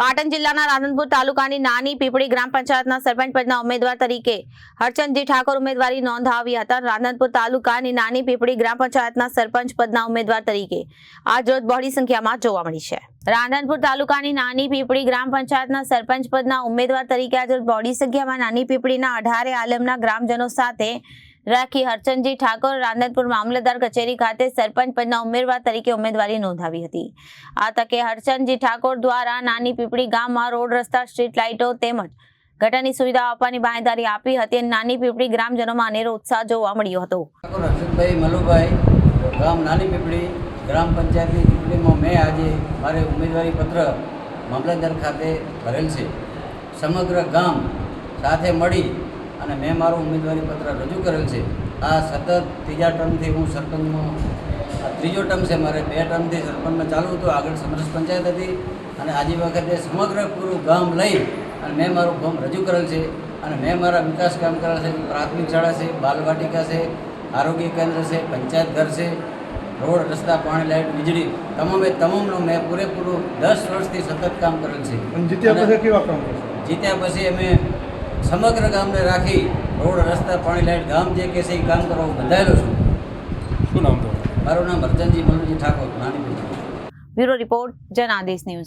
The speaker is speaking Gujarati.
પાટણ જિલ્લાના રાધનપુર તાલુકાની નાની પીપળી ગ્રામ પંચાયતના સરપંચ પદના ઉમેદવાર તરીકે હરચંદજી ઠાકોર ઉમેદવારી નોંધાવી હતા. રાધનપુર તાલુકાની નાની પીપળી ગ્રામ પંચાયતના સરપંચ પદના ઉમેદવાર તરીકે આજરોજ બહોળી સંખ્યામાં જોવા મળી છે. રાધનપુર તાલુકાની નાની પીપળી ગ્રામ પંચાયતના સરપંચ પદના ઉમેદવાર તરીકે આજરોજ બહોળી સંખ્યામાં નાની પીપળીના અઢારે આલમના ગ્રામજનો સાથે રાખી હરચંદજી ઠાકોર રાધનપુર મામલતદાર કચેરી ખાતે સરપંચ પદના ઉમેદવાર તરીકે ઉમેદવારી નોંધાવી હતી. આ તકે હરચંદજી ઠાકોર દ્વારા નાની પીપળી ગામમાં રોડ રસ્તા, સ્ટ્રીટ લાઇટો તેમજ ગટરની સુવિધા આપવાની બાંહેધરી આપી હતી અને નાની પીપળી ગ્રામજનોમાં અનેરો ઉત્સાહ જોવા મળ્યો હતો. હર્ષદભાઈ મલુભાઈ, ગામ નાની પીપળી, ગ્રામ પંચાયતની ચૂંટણીમાં મેં આજે મારે ઉમેદવારી પત્ર મામલતદાર ખાતે ભરેલ છે. સમગ્ર ગામ સાથે મળી અને મેં મારું ઉમેદવારી પત્ર રજૂ કરેલ છે. આ સતત ત્રીજા ટર્મથી હું સરપંચમાં ત્રીજો ટર્મ છે મારે બે ટર્મથી સરપંચમાં ચાલુ હતું. આગળ સમરસ પંચાયત હતી અને આજે વખતે સમગ્ર પૂરું ગામ લઈ અને મેં મારું ગામ રજૂ કરેલ છે. અને મેં મારા વિકાસ કામ કરેલા છે. પ્રાથમિક શાળા છે બાલવાટિકા છે આરોગ્ય કેન્દ્ર છે પંચાયત ઘર છે રોડ રસ્તા પાણી લાઇટ વીજળી તમામે તમામનું મેં પૂરેપૂરું દસ વર્ષથી સતત કામ કરેલ છે. જીત્યા પછી કેવા કામ જીત્યા પછી અમે સમગ્ર ગામને રાખી રોડ રસ્તા પાણી લાઈટ ગામ જે કે છે એ કામ કરવા બંધાયેલો છું. શું નામ તમારું? મારું નામ હરચંદજી મનુજી ઠાકોર નાની બ્યુરો રિપોર્ટ જનાદેશ ન્યૂઝ.